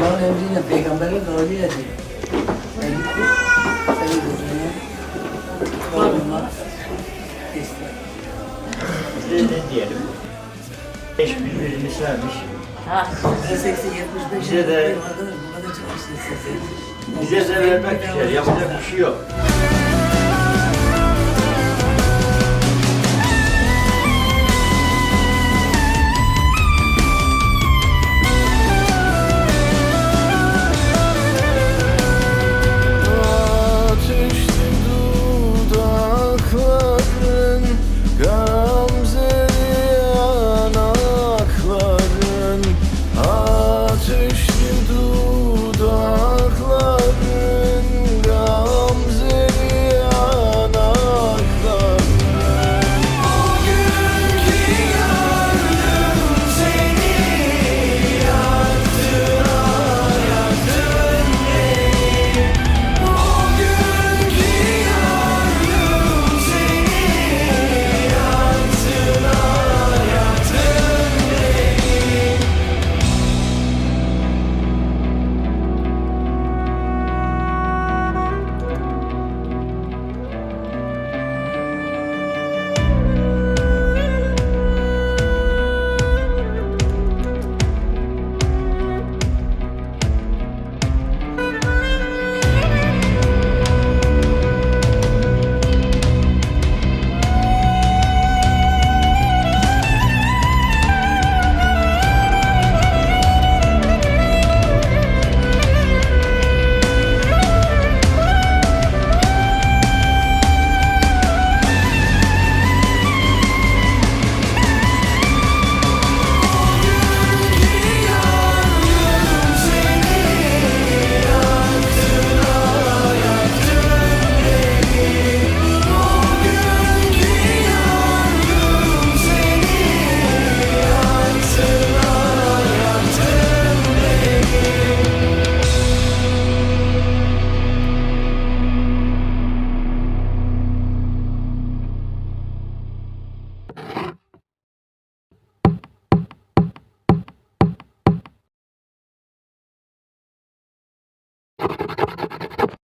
Allah'ın emriyle, peygamberin kavliyle değil. Ben gittim, seni götürüyorum. Kavlumla kestim. Size ne diyelim? Eş birbirini sevmiş. Ha, 80-75 Bize de, bize de vermek güzel, yapacak bir şey yok.